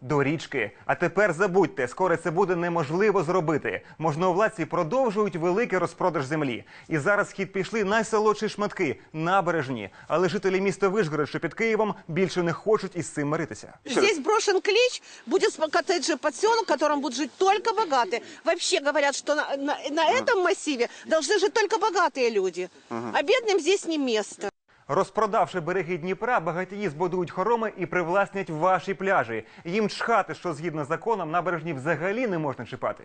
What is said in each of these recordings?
до річки. А тепер забудьте, скоро це буде неможливо зробити. Можновладці продовжують великий розпродаж землі. І зараз в хід пішли найсолодші шматки набережні. Але жителі міста Вишгород, що під Києвом, більше не хочуть із цим миритися. Здесь брошен клич, будет коттеджный поселок, в котором будут жить только богатые. Вообще говорят, что на, на- на этом массиве должны жить только богатые люди. А бедным здесь не место. Розпродавши береги Дніпра, багатії збудують хороми і привласнять ваші пляжі. Їм чхати, що згідно з законом набережні взагалі не можна чіпати.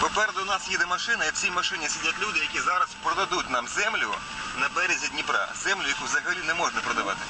Попереду нас їде машина, і в цій машині сидять люди, які зараз продадуть нам землю на березі Дніпра. Землю, яку взагалі не можна продавати.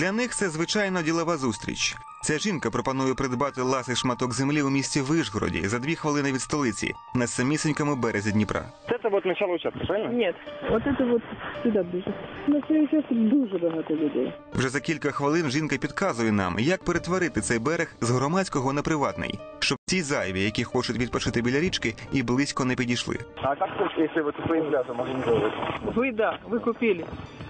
Для них це звичайно ділова зустріч. Ця жінка пропонує придбати ласий шматок землі у місті Вишгороді за дві хвилини від столиці на самісінькому березі Дніпра. Это вот начало участка, правильно? Нет, от це от сюди ближе. На цей час дуже багато людей. Вже за кілька хвилин жінка підказує нам, як перетворити цей берег з громадського на приватний, щоб ці зайві, які хочуть відпочити біля річки, і близько не підійшли. А как только, если вот своим пляжем организовывать? Вы, да, вы купили.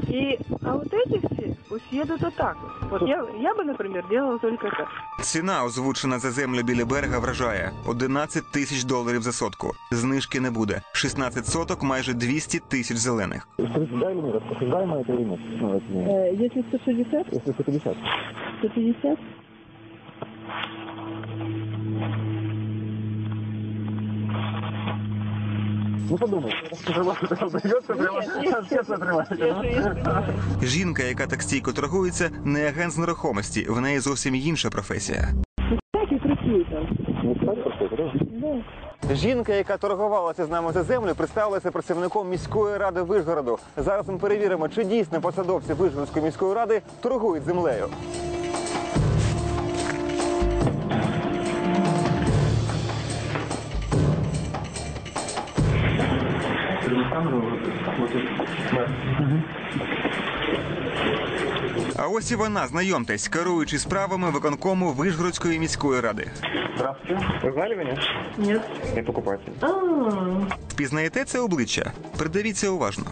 И, а вот эти все пусть едут вот так вот. Вот я, я бы, например, делала только так. Ціна, озвучена за землю біля берега, вражає 11 тисяч доларів за сотку. Знижки не буде. 16 соток, майже 200 тисяч зелених. Скажите, да или нет? Осуждаемо это или нет? Ну, это не- если 160, Если 150. 150, Ну подумай. Прямо. Жінка, яка так стійко торгується, не агент з нерухомості. В неї зовсім інша професія. так працює. Ну? Жінка, яка торгувалася з нами за землю, представилася працівником міської ради Вишгороду. Зараз ми перевіримо, чи дійсно посадовці Вишгородської міської ради торгують землею. А ось і вона, знайомтесь, керуючи справами виконкому Вишгородської міської ради. Здравствуйте. Ви знали меня? Ні. Я покупатель. Впізнаєте це обличчя? Придивіться уважно.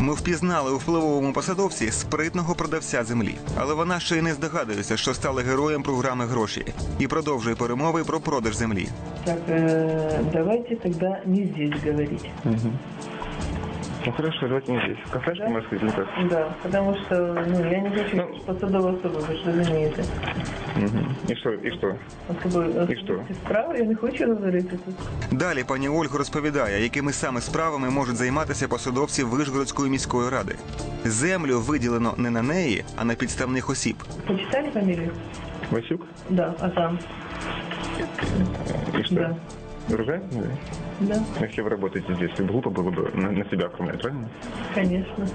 Ми впізнали у впливовому посадовці спритного продавця землі, але вона ще й не здогадується, що стала героєм програми гроші і продовжує перемови про продаж землі. так, э, давайте тогда не здесь говорить. Ну хорошо, давайте не здесь. В кафешке, Да? может быть, или как? Да, потому что ну, я не хочу Ну. посадовой особы, вы что разумеете. И что? И что? Особи, І що? справи я не хочу говорити тут. Далі пані Ольга розповідає, якими саме справами можуть займатися посадовці Вишгородської міської ради. Землю виділено не на неї, а на підставних осіб. Почитали фамилию? Васюк? Да, а там? И что? Да. Другая? Да. Да, Если вы работаете здесь, глупо было бы на, на себя оформлять, правильно? конечно.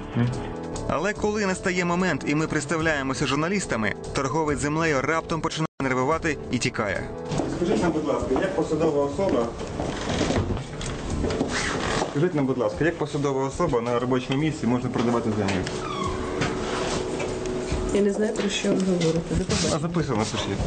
Але коли настає момент, і ми представляємося журналістами, торговець землею раптом починає нервувати і тікає. Скажіть нам, будь ласка, як посадова особа. Скажіть нам, будь ласка, як посадова особа на робочому місці можна продавати землю? Я не знаю, про що ви говорите. До побачення. А записано пишіть.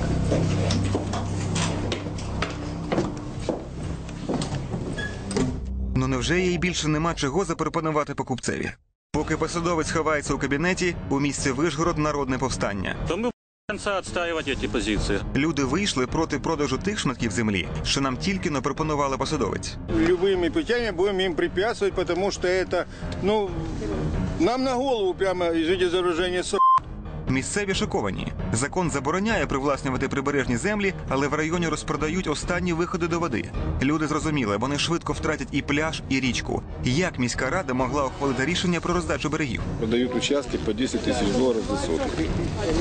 Ну невже їй більше нема чого запропонувати покупцеві? Поки посадовець ховається у кабінеті, у місці Вишгород народне повстання. то мы до конца отстаивать эти позиции. Люди вийшли проти продажу тих шматків землі, що нам тільки не пропонували посадовець. любыми путями будем им препятствовать, потому что это, ну, нам на голову прямо из видеозаражения с***. Місцеві шоковані. Закон забороняє привласнювати прибережні землі, але в районі розпродають останні виходи до води. Люди зрозуміли, вони швидко втратять і пляж, і річку. Як міська рада могла ухвалити рішення про роздачу берегів? Продают участки по 10 тысяч долларов за сотку.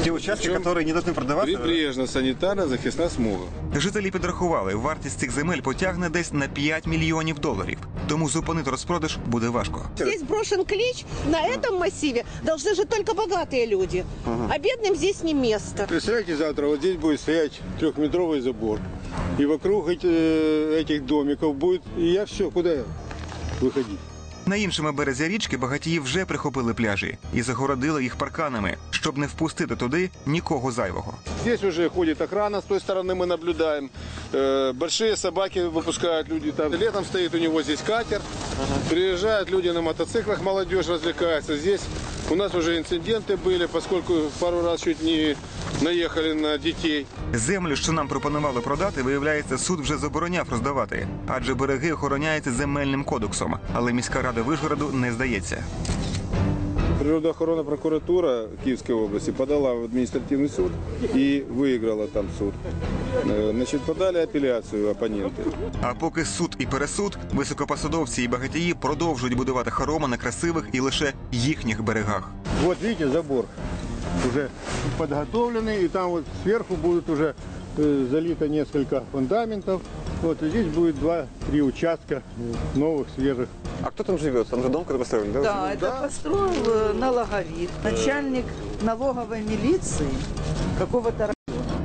Ті участки, які не повинні продаватися. Прибрежно-санитарная захисна смуга. Жителі підрахували, вартість цих земель потягне десь на 5 мільйонів доларів. Тому зупинити розпродаж буде важко. Здесь брошен клич, на этом массиве должны жить только богатые люди. А бедным здесь не место. Представляете, завтра вот здесь будет стоять трехметровый забор. И вокруг эти- э, этих домиков будет... И я все, куда я выходить? На іншому березі річки багатії вже прихопили пляжі і загородили їх парканами, щоб не впустити туди нікого зайвого. Здесь уже ходит охрана, с той стороны мы наблюдаем. Э, Большие собаки выпускают люди там. Летом стоит у него здесь катер. Приезжают люди на мотоциклах, молодежь развлекается. Здесь У нас уже инциденты были, поскольку пару раз чуть не наехали на детей. Землю, що нам пропонували продати, виявляється, суд вже забороняв роздавати, адже береги охороняються земельним кодексом. Але міська рада Вишгороду не здається. Природоохоронная прокуратура Киевской области подала в административный суд и выиграла там суд. Э, Значит, подали апелляцию оппоненты. А поки суд і пересуд, високопосадовці і багатії продовжують будувати хороми на красивих і лише їхніх берегах. Вот видите, забор уже подготовленный, и там вот сверху будет уже э, залито несколько фундаментов. Вот и здесь будет два-три участка э, новых, свежих. А кто там живет? Там же дом когда построен, да? Да, это построил э, налоговик, начальник налоговой милиции какого-то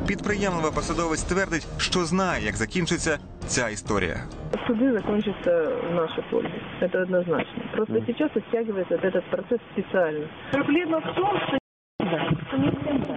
Підприємлива посадовець твердить, що знає, як закінчиться ця історія. Суды закончатся в нашу пользу. Это однозначно. Просто сейчас оттягивается вот этот процесс специально. Проблема в том, что, что не всем